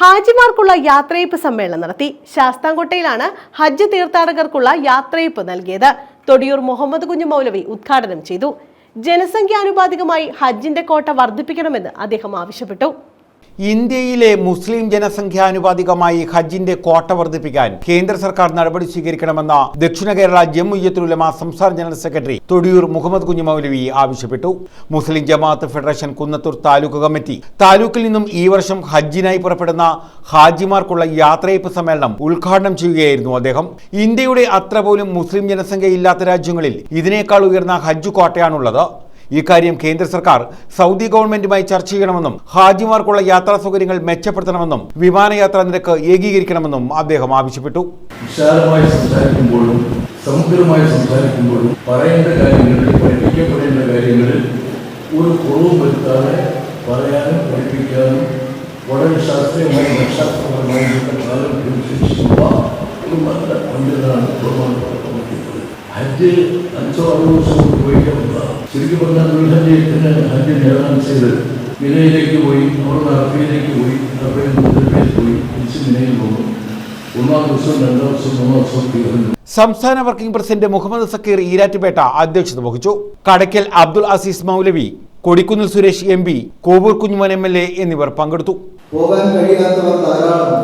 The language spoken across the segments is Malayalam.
ഹാജിമാർക്കുള്ള യാത്രയപ്പ് സമ്മേളനം നടത്തി. ശാസ്താംകോട്ടയിലാണ് ഹജ്ജ് തീർത്ഥാടകർക്കുള്ള യാത്രയപ്പ് നൽകിയത്. തൊടിയൂർ മുഹമ്മദ് കുഞ്ഞു മൗലവി ഉദ്ഘാടനം ചെയ്തു. ജനസംഖ്യാനുപാതികമായി ഹജ്ജിന്റെ കോട്ട വർദ്ധിപ്പിക്കണമെന്ന് അദ്ദേഹം ആവശ്യപ്പെട്ടു. ഇന്ത്യയിലെ മുസ്ലിം ജനസംഖ്യാനുപാതികമായി ഹജ്ജിന്റെ കോട്ട വർദ്ധിപ്പിക്കാൻ കേന്ദ്ര സർക്കാർ നടപടി സ്വീകരിക്കണമെന്ന ദക്ഷിണ കേരള ജമ്മുയ്യത്തുലമ സംസ്ഥാന ജനറൽ സെക്രട്ടറി തൊടിയൂർ മുഹമ്മദ് കുഞ്ഞു മൗലവി ആവശ്യപ്പെട്ടു. മുസ്ലിം ജമാഅത്ത് ഫെഡറേഷൻ കുന്നത്തൂർ താലൂക്ക് കമ്മിറ്റി താലൂക്കിൽ നിന്നും ഈ വർഷം ഹജ്ജിനായി പുറപ്പെടുന്ന ഹാജിമാർക്കുള്ള യാത്രയപ്പ് സമ്മേളനം ഉദ്ഘാടനം ചെയ്യുകയായിരുന്നു അദ്ദേഹം. ഇന്ത്യയുടെ അത്ര പോലും മുസ്ലിം ജനസംഖ്യ ഇല്ലാത്ത രാജ്യങ്ങളിൽ ഇതിനേക്കാൾ ഉയർന്ന ഹജ്ജ് കോട്ടയാണുള്ളത് ഇക്കാര്യം കേന്ദ്ര സർക്കാർ സൗദി ഗവൺമെന്റുമായി ചർച്ച ചെയ്യണമെന്നും ഹാജിമാർക്കുള്ള യാത്രാ സൗകര്യങ്ങൾ മെച്ചപ്പെടുത്തണമെന്നും വിമാനയാത്രാ നിരക്ക് ഏകീകരിക്കണമെന്നും അദ്ദേഹം ആവശ്യപ്പെട്ടു. വിശാലമായി സംസാരിക്കുമ്പോഴും സമഗ്രമായി സംസാരിക്കുമ്പോഴും പറയേണ്ട കാര്യങ്ങളിൽ പഠിപ്പിക്കപ്പെടേണ്ട കാര്യങ്ങളിൽ ഒരു കുറവും വരുത്താതെ പറയാനും ഹജ്ജ് അഞ്ചോ ആറോ ദിവസം കൊണ്ട് പോയിക്കാവുന്നതാണ് ശരിക്കും പറഞ്ഞാൽ ദുൽഹജ്ജത്തിന് ഹജ്ജ് നേടാൻ ചെയ്ത് മിനയിലേക്ക് പോയി അവിടെ അറബിയിലേക്ക് പോയി അറബിയിൽ മുതൽ പോയി തിരിച്ച് മിനയിൽ പോകും. ഒന്നാം ദിവസം രണ്ടാം ദിവസം മൂന്നാം ദിവസം തീർന്നു. സംസ്ഥാന വർക്കിംഗ് പ്രസിഡന്റ് മുഹമ്മദ് സക്കീർ ഈരാറ്റുപേട്ട അധ്യക്ഷത വഹിച്ചു. Kadakkal Abdul Aziz Maulavi Kodikunnil Suresh M P Kovoor Kunjumon M L A എന്നിവർ പങ്കെടുത്തു. പോകാൻ കഴിയാത്തവർ ധാരാളം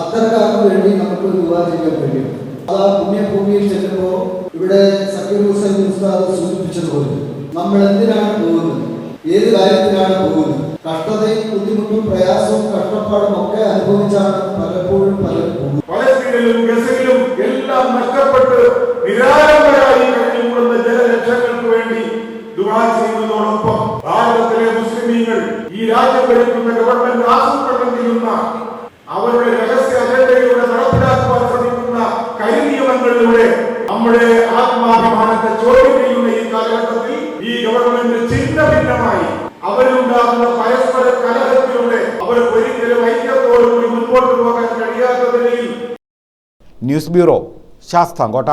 അത്തരക്കാർക്ക് വേണ്ടി നമുക്ക് ചെയ്യാൻ കഴിയും. അത് ആ പുണ്യഭൂമിയിൽ ചെല്ലുമ്പോൾ ഇവിടെ സക്കീർ ഹുസൈൻ ഉസ്താദ് സൂചിപ്പിച്ചതുപോലെ നമ്മൾ എന്തിനാണ് പോകുന്നത്? ഏത് കാര്യത്തിലാണ് പോകുന്നത്? കഷ്ടതയും ബുദ്ധിമുട്ടും പ്രയാസവും കഷ്ടപ്പാടും ഒക്കെ അനുഭവിച്ചാണ് പലപ്പോഴും പോകുന്നത്. പലസ്തീനിലും ഗസയിലും എല്ലാം നഷ്ടപ്പെട്ട് നിരാലംബരായി കഴിഞ്ഞുകൂടുന്ന ജനലക്ഷങ്ങൾക്ക് വേണ്ടി ദുആ ചെയ്യുന്നതോടൊപ്പം കരിനിയമങ്ങളിലൂടെ നമ്മുടെ ആത്മാഭിമാനത്തെ ചോദ്യം ചെയ്യുന്ന ഈ കാലഘട്ടത്തിൽ ഈ ഗവൺമെന്റ് ചിന്ത ഭിന്നമായി അവരുണ്ടാകുന്ന പരസ്പര കലഹത്തിലൂടെ അവർക്ക് ഒരിക്കലും ഐക്യത്തോടുകൂടി മുൻപോട്ട് പോകാൻ കഴിയാത്ത നിലയിൽ ന്യൂസ് ബ്യൂറോ ശാസ്താംകോട്ട.